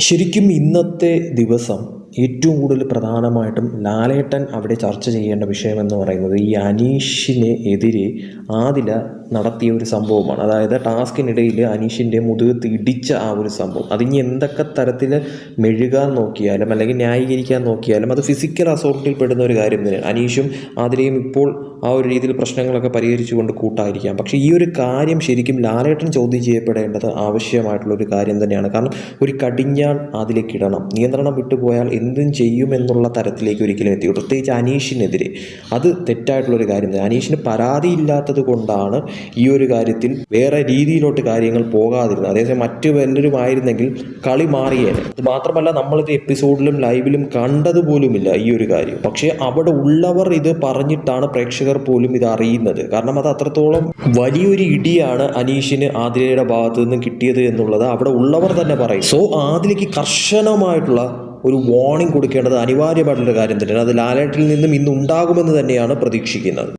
ശരിക്കും ഇന്നത്തെ ദിവസം ഏറ്റവും കൂടുതൽ പ്രധാനമായിട്ടും ലാലേട്ടൻ അവിടെ ചർച്ച ചെയ്യേണ്ട വിഷയമെന്ന് പറയുന്നത് ഈ അനീഷിന് എതിരെ ആദില നടത്തിയ ഒരു സംഭവമാണ്. അതായത് ടാസ്കിനിടയിൽ അനീഷിന്റെ മുതുകത്ത് ഇടിച്ച ആ ഒരു സംഭവം. അതിനി എന്തൊക്കെ തരത്തിൽ മെഴുകാൻ നോക്കിയാലും അല്ലെങ്കിൽ ന്യായീകരിക്കാൻ നോക്കിയാലും അത് ഫിസിക്കൽ അസോൾട്ടിൽ പെടുന്ന ഒരു കാര്യം തന്നെയാണ്. അനീഷും ആതിരയും ഇപ്പോൾ ആ ഒരു രീതിയിൽ പ്രശ്നങ്ങളൊക്കെ പരിഹരിച്ചുകൊണ്ട് കൂട്ടായിരിക്കാം. പക്ഷേ ഈ ഒരു കാര്യം ശരിക്കും ലാലേട്ടൻ ചോദ്യം ചെയ്യപ്പെടേണ്ടത് ആവശ്യമായിട്ടുള്ള ഒരു കാര്യം തന്നെയാണ്. കാരണം ഒരു കടിഞ്ഞാൾ അതിലേക്ക് ഇടണം. നിയന്ത്രണം വിട്ടുപോയാൽ എന്തും ചെയ്യുമെന്നുള്ള തരത്തിലേക്ക് ഒരിക്കലും എത്തി പ്രത്യേകിച്ച് അനീഷിനെതിരെ. അത് തെറ്റായിട്ടുള്ളൊരു കാര്യം അനീഷിന് പരാതിയില്ലാത്തത് കൊണ്ടാണ് ഈ ഒരു കാര്യത്തിൽ വേറെ രീതിയിലോട്ട് കാര്യങ്ങൾ പോകാതിരുന്നത്. അതേസമയം മറ്റു വല്ലരും ആയിരുന്നെങ്കിൽ കളി മാറിയേനെ. അത് മാത്രമല്ല നമ്മളിത് എപ്പിസോഡിലും ലൈവിലും കണ്ടതുപോലുമില്ല ഈ ഒരു കാര്യം. പക്ഷേ അവിടെ ഉള്ളവർ ഇത് പറഞ്ഞിട്ടാണ് പ്രേക്ഷകർ പോലും ഇത് അറിയുന്നത്. കാരണം അത് അത്രത്തോളം വലിയൊരു ഇടിയാണ് അനീഷിന് ആതിരയുടെ ഭാഗത്ത് നിന്ന് കിട്ടിയത് എന്നുള്ളത് അവിടെ ഉള്ളവർ തന്നെ പറയും. സോ ആതിലേക്ക് കർശനമായിട്ടുള്ള ഒരു വാർണിംഗ് കൊടുക്കേണ്ടത് അനിവാര്യമായിട്ടുള്ള കാര്യം തന്നെയാണ്. അത് ലാലേട്ടിൽ നിന്നും ഇന്നുണ്ടാകുമെന്ന് തന്നെയാണ് പ്രതീക്ഷിക്കുന്നത്.